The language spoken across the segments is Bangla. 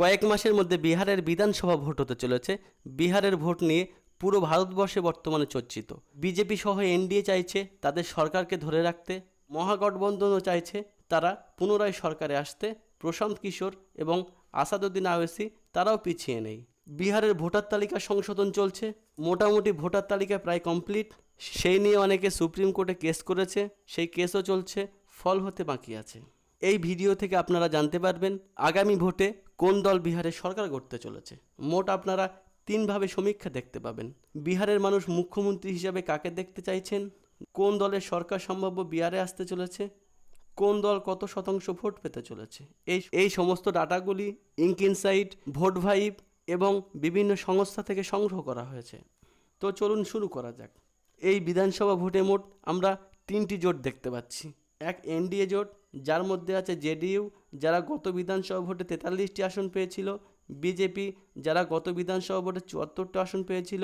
কয়েক মাসের মধ্যে বিহারের বিধানসভা ভোট হতে চলেছে। বিহারের ভোট নিয়ে পুরো ভারতবর্ষে বর্তমানে চর্চিত। বিজেপি সহ এনডিএ চাইছে তাদের সরকারকে ধরে রাখতে, মহাগঠবন্ধনও চাইছে তারা পুনরায় সরকারে আসতে, প্রশান্ত কিশোর এবং আসাদুদ্দিন আওয়েসি তারাও পিছিয়ে নেই। বিহারের ভোটার তালিকা সংশোধন চলছে, মোটামুটি ভোটার তালিকা প্রায় কমপ্লিট। সেই নিয়ে অনেকে সুপ্রিম কোর্টে কেস করেছে, সেই কেসও চলছে, ফল হতে বাকি আছে। এই ভিডিও থেকে আপনারা জানতে পারবেন আগামী ভোটে কোন দল বিহারে সরকার গড়তে চলেছে। মোট আপনারা তিনভাবে সমীক্ষা দেখতে পাবেন। বিহারের মানুষ মুখ্যমন্ত্রী হিসাবে কাকে দেখতে চাইছেন? কোন দলের সরকার সম্ভাব্য বিহারে আসতে চলেছে? কোন দল কত শতাংশ ভোট পেতে চলেছে? এই এই সমস্ত ডাটাগুলি ইঙ্ক ইনসাইট, ভোট ভাইব এবং বিভিন্ন সংস্থা থেকে সংগ্রহ করা হয়েছে। তো চলুন শুরু করা যাক। এই বিধানসভা ভোটে মোট আমরা তিনটি জোট দেখতে পাচ্ছি। এক এনডিএ জোট যার মধ্যে আছে জেডিইউ, যারা গত বিধানসভা ভোটে তেতাল্লিশটি আসন পেয়েছিল, বিজেপি, যারা গত বিধানসভা ভোটে চুয়াত্তরটি আসন পেয়েছিল,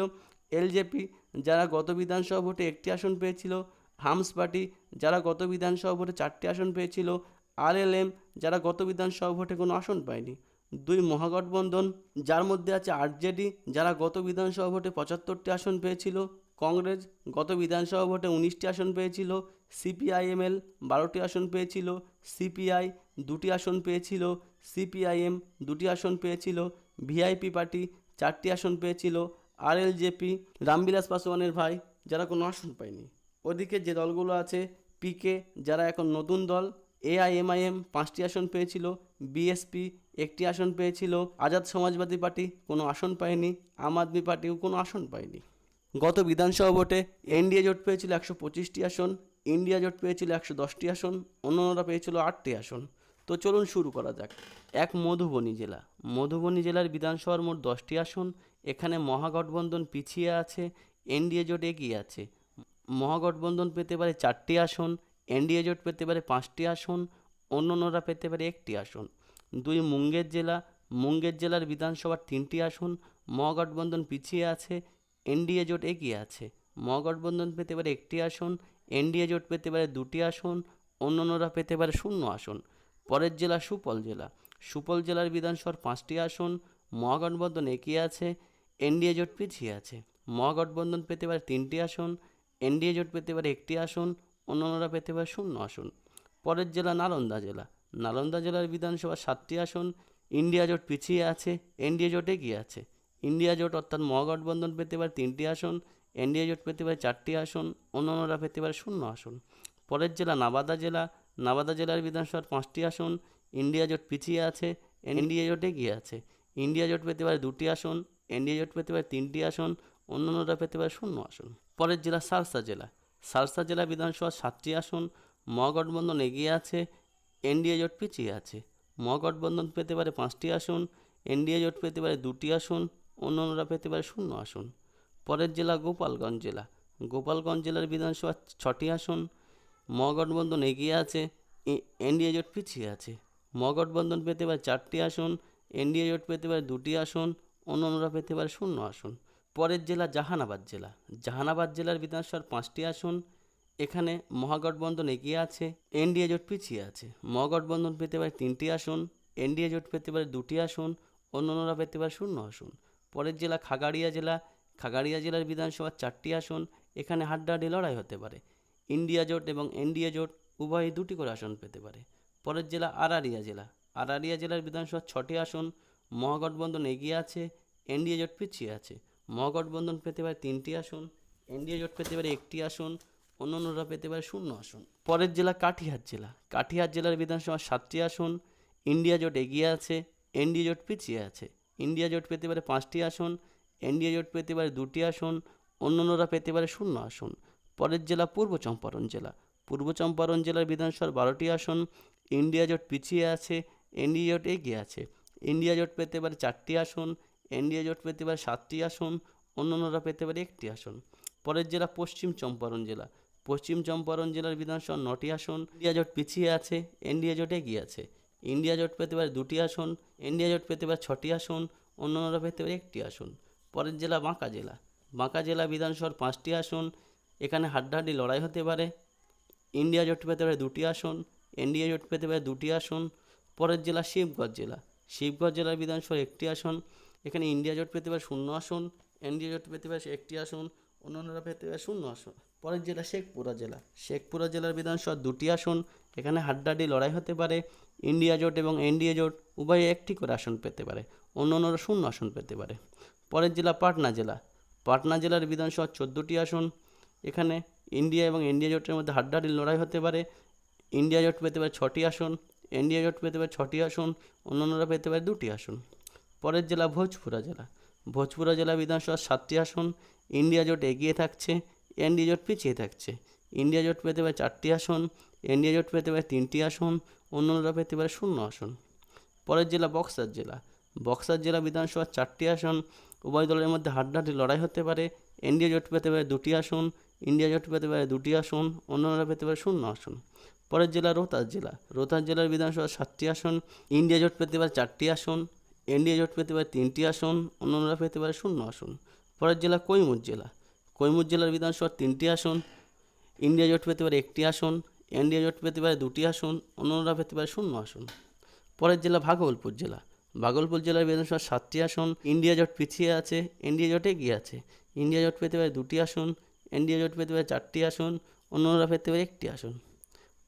এলজেপি, যারা গত বিধানসভা ভোটে একটি আসন পেয়েছিল, হামস পার্টি, যারা গত বিধানসভা ভোটে চারটি আসন পেয়েছিল, আরএলএম, যারা গত বিধানসভা ভোটে কোনো আসন পায়নি, দুই মহাগঠবন্ধন, যার মধ্যে আছে আরজেডি, যারা গত বিধানসভা ভোটে পঁচাত্তরটি আসন পেয়েছিল, কংগ্রেস, গত বিধানসভা ভোটে উনিশটি আসন পেয়েছিল সিপিআইএমএল বারোটি আসন পেয়েছিল, সিপিআই দুটি আসন পেয়েছিল, সিপিআইএম দুটি আসন পেয়েছিল, ভিআইপি পার্টি চারটি আসন পেয়েছিল, আরএলজেপি, রামবিলাস পাসওয়ানের ভাই যারা কোনো আসন পায়নি। ওদিকে যে দলগুলো আছে, পিকে যারা এখন নতুন দল, এআইএমআইএম পাঁচটি আসন পেয়েছিল, বিএসপি একটি আসন পেয়েছিল, আজাদ সমাজবাদী পার্টি কোনো আসন পায়নি, আম আদমি পার্টিও কোনো আসন পায়নি। গত বিধানসভা ভোটে এনডিএ জোট পেয়েছিল একশো পঁচিশটি আসন ইন্ডিয়া জোট পেয়েছিল একশো দশটি আসন, অন্যরা পেয়েছিল আটটি আসন। তো চলুন শুরু করা যাক। এক মধুবনী জেলা। মধুবনী জেলার বিধানসভার মোট দশটি আসন। এখানে মহাগঠবন্ধন পিছিয়ে আছে, এনডিএ জোট এগিয়ে আছে। মহাগঠবন্ধন পেতে পারে চারটি আসন, এনডিএ জোট পেতে পারে পাঁচটি আসন অন্যান্যরা পেতে পারে একটি আসন। দুই মুঙ্গের জেলা। মুঙ্গের জেলার বিধানসভার তিনটি আসন, মহাগঠবন্ধন পিছিয়ে আছে, এনডিএ জোট এগিয়ে আছে। মহাগঠবন্ধন পেতে পারে একটি আসন এনডিএ জোট পেতে পারে দুটি আসন, অন্যান্যরা পেতে পারে শূন্য আসন। পরের জেলা সুপল জেলা। সুপল জেলার বিধানসভার পাঁচটি আসন, মহাগঠবন্ধন এগিয়ে আছে, এনডিএ জোট পিছিয়ে আছে। মহাগঠবন্ধন পেতে পারে তিনটি আসন, এনডিএ জোট পেতে পারে একটি আসন, অন্যান্যরা পেতে পারে শূন্য আসন। পরের জেলা নালন্দা জেলা। নালন্দা জেলার বিধানসভা সাতটি আসন, ইন্ডিয়া জোট পিছিয়ে আছে, এনডিএ জোট এগিয়ে আছে। ইন্ডিয়া জোট অর্থাৎ মহাগঠবন্ধন পেতে পারে তিনটি আসন এনডিএ জোট পেতে পারে চারটি আসন, অন্যান্যরা পেতে পারে শূন্য আসন। পরের জেলা নাবাদা জেলা, নাবাদা জেলার বিধানসভার পাঁচটি আসন, ইন্ডিয়া জোট পিছিয়ে আছে, এনডিএ জোট এগিয়ে আছে। ইন্ডিয়া জোট পেতে পারে দুটি আসন, এনডিএ জোট পেতে পারে তিনটি আসন, অন্যান্যরা পেতে পারে শূন্য আসন। পরের জেলা সারসা জেলা সারসা জেলা বিধানসভার সাতটি আসন মহাগঠবন্ধন এগিয়ে আছে, এনডিএ জোট পিছিয়ে আছে। মহাগঠবন্ধন পেতে পারে পাঁচটি আসন, এনডিএ জোট পেতে পারে দুটি আসন, অন্যান্যরা পেতে পারে শূন্য আসন। পরের জেলা গোপালগঞ্জ জেলা। গোপালগঞ্জ জেলার বিধানসভা ছটি আসন মহাগঠবন্ধন এগিয়ে আছে এনডিএ জোট পিছিয়ে আছে। মহাগঠবন্ধন পেতে পারে চারটি আসন, এনডিএ জোট পেতে পারে দুটি আসন অন্যান্যরা পেতে পারে শূন্য আসন। পরের জেলা জাহানাবাদ জেলা। জাহানাবাদ জেলার বিধানসভার পাঁচটি আসন, এখানে মহাগঠবন্ধন এগিয়ে আছে, এনডিএ জোট পিছিয়ে আছে। মহাগঠবন্ধন পেতে পারে তিনটি আসন, এনডিএ জোট পেতে পারে দুটি আসন অন্যান্যরা পেতে পারে শূন্য আসন। পরের জেলা খাগাড়িয়া জেলা খাগাড়িয়া জেলার বিধানসভার চারটি আসন, এখানে হাড্ডাহাড্ডি লড়াই হতে পারে। ইন্ডিয়া জোট এবং এনডিএ জোট উভয়ই দুটি করে আসন পেতে পারে। পরের জেলা আরারিয়া জেলা। আরারিয়া জেলার বিধানসভার ছটি আসন, মহাগঠবন্ধন এগিয়ে আছে, এনডিএ জোট পিছিয়ে আছে। মহাগঠবন্ধন পেতে পারে তিনটি আসন, এনডিএ জোট পেতে পারে একটি আসন, অন্যান্যরা পেতে পারে শূন্য আসন। পরের জেলা কাটিহার জেলা। কাটিহার জেলার বিধানসভার সাতটি আসন, ইন্ডিয়া জোট এগিয়ে আছে, এনডিএ জোট পিছিয়ে আছে। ইন্ডিয়া জোট পেতে পারে পাঁচটি আসন এনডিএ জোট পেতে পারে দুটি আসন, অন্যান্যরা পেতে পারে শূন্য আসন। পরের জেলা পূর্ব চম্পারণ জেলা। পূর্ব চম্পারণ জেলার বিধানসভার বারোটি আসন ইন্ডিয়া জোট পিছিয়ে আছে, এনডিএ জোট এগিয়ে আছে। ইন্ডিয়া জোট পেতে পারে চারটি আসন, এনডিএ জোট পেতে পারে সাতটি আসন, অন্যান্যরা পেতে পারে একটি আসন। পরের জেলা পশ্চিম চম্পারণ জেলা। পশ্চিম চম্পারণ জেলার বিধানসভা নটি আসন ইন্ডিয়া জোট পিছিয়ে আছে, এনডিএ জোট এগিয়ে আছে। ইন্ডিয়া জোট পেতে পারে দুটি আসন ইন্ডিয়া জোট পেতে পারে ছটি আসন, অন্যান্যরা পেতে পারে একটি আসন। পরের জেলা বাঁকা জেলা। বাঁকা জেলা বিধানসভার পাঁচটি আসন, এখানে হাড্ডাহাড্ডি লড়াই হতে পারে। ইন্ডিয়া জোট পেতে পারে দুটি আসন, এনডিএ জোট পেতে পারে দুটি আসন। পরের জেলা শিবগঞ্জ জেলা। শিবগঞ্জ জেলার বিধানসভার একটি আসন, এখানে ইন্ডিয়া জোট পেতে পারে শূন্য আসন, এনডিএ জোট পেতে পারে একটি আসন, অন্যান্যরা পেতে পারে শূন্য আসন। পরের জেলা শেখপুরা জেলা। শেখপুরা জেলার বিধানসভার দুটি আসন, এখানে হাড্ডাহাড্ডি লড়াই হতে পারে। ইন্ডিয়া জোট এবং এনডিএ জোট উভয়ে একটি করে আসন পেতে পারে অন্য অন্যরা শূন্য আসন পেতে পারে। পরের জেলা পাটনা জেলা। পাটনা জেলার বিধানসভার চোদ্দোটি আসন। এখানে ইন্ডিয়া এবং এনডিএ জোটের মধ্যে হাড্ডাহাড্ডি লড়াই হতে পারে। ইন্ডিয়া জোট পেতে পারে ছটি আসন, এনডিএ জোট পেতে পারে ছটি আসন, অন্যান্যরা পেতে পারে দুটি আসন। পরের জেলা ভোজপুরা জেলা। ভোজপুরা জেলা বিধানসভার সাতটি আসন, ইন্ডিয়া জোট এগিয়ে থাকছে, এনডিএ জোট পিছিয়ে থাকছে। ইন্ডিয়া জোট পেতে পারে চারটি আসন, এনডিএ জোট পেতে পারে তিনটি আসন, অন্যান্যরা পেতে পারে শূন্য আসন। পরের জেলা বক্সার জেলা। বক্সার জেলা বিধানসভার চারটি আসন উভয় দলের মধ্যে হাড্ডাহাড্ডি লড়াই হতে পারে। এনডিএ জোট পেতে পারে দুটি আসন, ইন্ডিয়া জোট পেতে পারে দুটি আসন, অন্যরা পেতে পারে শূন্য আসন। পরের জেলা রোহতাস জেলা। রোহতাস জেলার বিধানসভার সাতটি আসন, ইন্ডিয়া জোট পেতে পারে চারটি আসন, এনডিএ জোট পেতে পারে তিনটি আসন, অন্যরা পেতে পারে শূন্য আসন। পরের জেলা কৈমুর জেলা। কৈমুর জেলার বিধানসভার তিনটি আসন, ইন্ডিয়া জোট পেতে পারে একটি আসন, এনডিএ জোট পেতে পারে দুটি আসন, অন্যরা পেতে পারে শূন্য আসন। পরের জেলা ভাগলপুর জেলা। ভাগলপুর জেলার বিধানসভার সাতটি আসন, ইন্ডিয়া জোট পিছিয়ে আছে, এনডিএ জোট এগিয়ে আছে। ইন্ডিয়া জোট পেতে পারে দুটি আসন, এনডিএ জোট পেতে পারে চারটি আসন, অন্যরা পেতে পারে একটি আসন।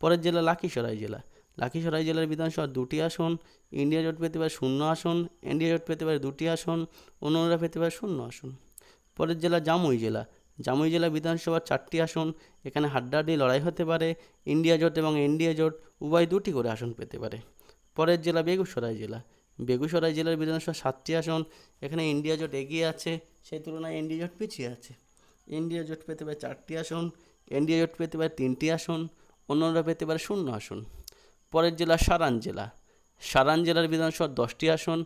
পরের জেলা লাখিসরাই জেলা। লাখিসরাই জেলার বিধানসভার দুটি আসন, ইন্ডিয়া জোট পেতে পারে শূন্য আসন, এনডিএ জোট পেতে পারে দুটি আসন, অন্যরা পেতে পারে শূন্য আসন। পরের জেলা জামুই জেলা। জামুই জেলা বিধানসভার চারটি আসন, এখানে হাড্ডাহাড্ডি লড়াই হতে পারে, ইন্ডিয়া জোট এবং এনডিএ জোট উভয় দুটি করে আসন পেতে পারে। পরের জেলা বেগুসরাই জেলা। বেগুসরাই জেলার বিধানসভা সাতটি আসন, এখানে ইন্ডিয়া জোট এগিয়ে আছে, সেই তুলনায় এনডিএ জোট পিছিয়ে আছে। ইন্ডিয়া জোট পেতে পারে চারটি আসন এনডিএ জোট পেতে পারে তিনটি আসন, অন্যরা পেতে পারে শূন্য আসন। পরের জেলা সারান জেলা। সারান জেলার বিধানসভার দশটি আসন,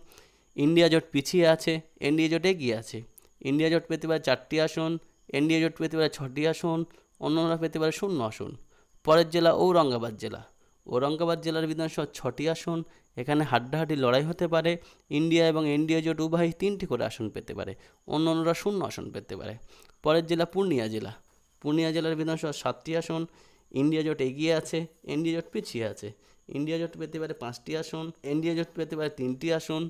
ইন্ডিয়া জোট পিছিয়ে আছে এনডিএ জোট এগিয়ে আছে। ইন্ডিয়া জোট পেতে পারে চারটি আসন এনডিএ জোট পেতে পারে ছটি আসন, অন্যরা পেতে পারে শূন্য আসন। পরের জেলা ঔরঙ্গাবাদ জেলা। ঔরঙ্গাবাদ জেলার বিধানসভার ছটি আসন এখানে হাড্ডাহাড্ডি লড়াই হতে পারে, ইন্ডিয়া এবং এনডিএ জোট উভয় তিনটি করে আসন পেতে পারে অন্য অন্যরা শূন্য আসন পেতে পারে। পরের জেলা পূর্ণিয়া জেলা। পূর্ণিয়া জেলার বিধানসভার সাতটি আসন, ইন্ডিয়া জোট এগিয়ে আছে, এনডিএ জোট পিছিয়ে আছে। ইন্ডিয়া জোট পেতে পারে পাঁচটি আসন, এনডিএ জোট পেতে পারে তিনটি আসন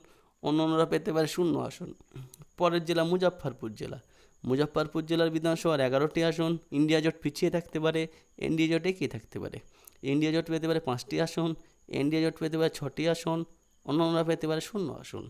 অন্য অন্যরা পেতে পারে শূন্য আসন। পরের জেলা মুজফ্ফরপুর জেলা। মুজফ্ফরপুর জেলার বিধানসভার এগারোটি আসন, ইন্ডিয়া জোট পিছিয়ে থাকতে পারে, এনডিএ জোট এগিয়ে থাকতে পারে। ইন্ডিয়া জোট পেতে পারে পাঁচটি আসন এনডিএ জোট পেতে পারে ছটি আসন, অন্যান্যরা পেতে পারে শূন্য আসন।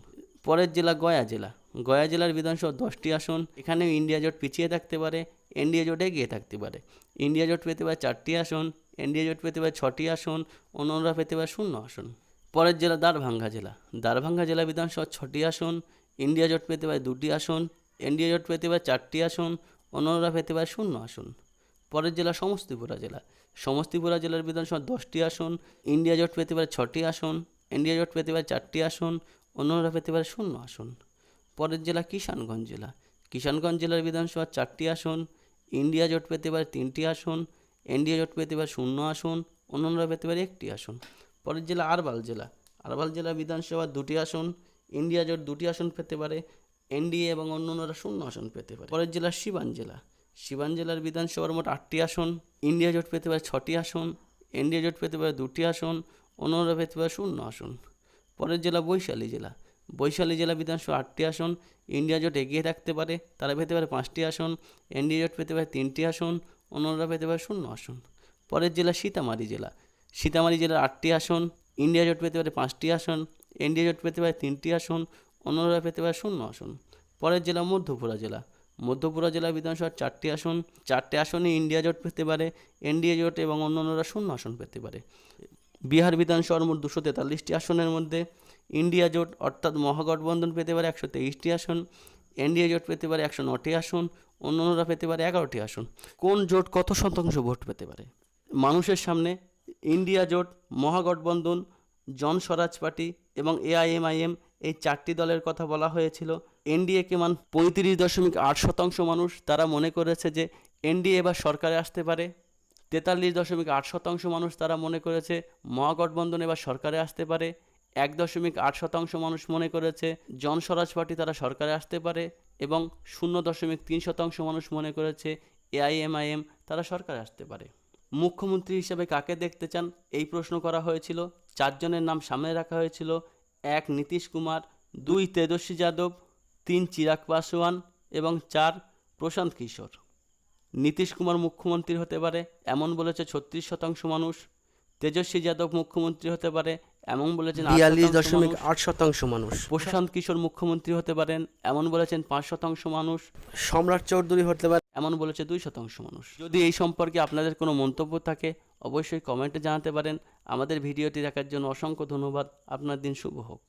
পরের জেলা গয়া জেলা। গয়া জেলার বিধানসভা দশটি আসন, এখানেও ইন্ডিয়া জোট পিছিয়ে থাকতে পারে এনডিএ জোট এগিয়ে থাকতে পারে। ইন্ডিয়া জোট পেতে পারে চারটি আসন এনডিএ জোট পেতে পারে ছটি আসন, অন্যান্যরা পেতে পারে শূন্য আসন। পরের জেলা দারভাঙ্গা জেলা। দারভাঙ্গা জেলা বিধানসভা ছটি আসন ইন্ডিয়া জোট পেতে পারে দুটি আসন এনডিএ জোট পেতে পারে চারটি আসন অন্যরা পেতে পারে শূন্য আসন। পরের জেলা সমস্তিপুরা জেলা। সমস্তিপুরা জেলার বিধানসভা দশটি আসন, ইন্ডিয়া জোট পেতে পারে ছটি আসন, ইন্ডিয়া জোট পেতে পারে চারটি আসন, অন্যরা পেতে পারে শূন্য আসন। পরের জেলা কিষানগঞ্জ জেলা। কিষানগঞ্জ জেলার বিধানসভা চারটি আসন, ইন্ডিয়া জোট পেতে পারে তিনটি আসন, এনডিএ জোট পেতে পারে শূন্য আসন, অন্যরা পেতে পারে একটি আসন। পরের জেলা আরবাল জেলা। আরবাল জেলা বিধানসভা দুটি আসন, ইন্ডিয়া জোট দুটি আসন পেতে পারে, এনডিএ এবং অন্যান্যরা শূন্য আসন পেতে পারে। পরের জেলা সিবান জেলা। সিবান জেলার বিধানসভার মোট আটটি আসন, ইন্ডিয়া জোট পেতে পারে ছটি আসন, এনডিএ জোট পেতে পারে দুটি আসন, অন্যরা পেতে পারে শূন্য আসন। পরের জেলা বৈশালী জেলা। বৈশালী জেলা বিধানসভা আটটি আসন, ইন্ডিয়া জোট এগিয়ে থাকতে পারে, তারা পেতে পারে পাঁচটি আসন, এনডিএ জোট পেতে পারে তিনটি আসন, অন্যরা পেতে পারে শূন্য আসন। পরের জেলা সীতামারি জেলা। সীতামারি জেলার আটটি আসন, ইন্ডিয়া জোট পেতে পারে পাঁচটি আসন, এনডিএ জোট পেতে পারে তিনটি আসন, অন্যরা পেতে পারে শূন্য আসন। পরের জেলা মধ্যপুরা জেলা। মধ্যপুরা জেলা বিধানসভার চারটি আসন, চারটি আসনে ইন্ডিয়া জোট পেতে পারে, এনডিএ জোট এবং অন্যান্যরা শূন্য আসন পেতে পারে। বিহার বিধানসভার মোট দুশো তেতাল্লিশটি আসনের মধ্যে ইন্ডিয়া জোট অর্থাৎ মহাগঠবন্ধন পেতে পারে একশো তেইশটি আসন, এনডিএ জোট পেতে পারে একশো নটি আসন, অন্যান্যরা পেতে পারে এগারোটি আসন। কোন জোট কত শতাংশ ভোট পেতে পারে? মানুষের সামনে ইন্ডিয়া জোট, মহাগঠবন্ধন, জন স্বরাজ পার্টি এবং এআইএমআইএম এই চারটি দলের কথা বলা হয়েছিল। এনডিএকে মান পঁয়ত্রিশ দশমিক আট শতাংশ মানুষ, তারা মনে করেছে যে এনডিএ এবার সরকারে আসতে পারে। তেতাল্লিশ দশমিক আট শতাংশ মানুষ, তারা মনে করেছে মহাগঠবন্ধন এবার সরকারে আসতে পারে। এক দশমিক আট শতাংশ মানুষ মনে করেছে জন স্বরাজ পার্টি তারা সরকারে আসতে পারে এবং শূন্য দশমিক তিন শতাংশ মানুষ মনে করেছে এআইএমআইএম তারা সরকারে আসতে পারে। মুখ্যমন্ত্রী হিসেবে কাকে দেখতে চান? এই প্রশ্ন করা হয়েছিল। চারজনের নাম সামনে রাখা হয়েছিল। এক নীতিশ কুমার, দুই তেজস্বী যাদব, তিন চিরাগ পাসওয়ান এবং চার প্রশান্ত কিশোর। নীতিশ কুমার মুখ্যমন্ত্রী হতে পারে এমন বলেছে ছত্রিশ শতাংশ মানুষ। তেজস্বী যাদব মুখ্যমন্ত্রী হতে পারে এমন বলেছেন বিয়াল্লিশ দশমিক আট শতাংশ মানুষ। প্রশান্ত কিশোর মুখ্যমন্ত্রী হতে পারেন এমন বলেছেন পাঁচ শতাংশ মানুষ। সম্রাট চৌধুরী হতে পারে এমন বলেছে দুই শতাংশ মানুষ। যদি এই সম্পর্কে আপনাদের কোনো মন্তব্য থাকে অবশ্যই কমেন্টে জানাতে পারেন। আমাদের ভিডিওটি দেখার জন্য অসংখ্য ধন্যবাদ। আপনার দিন শুভ হোক।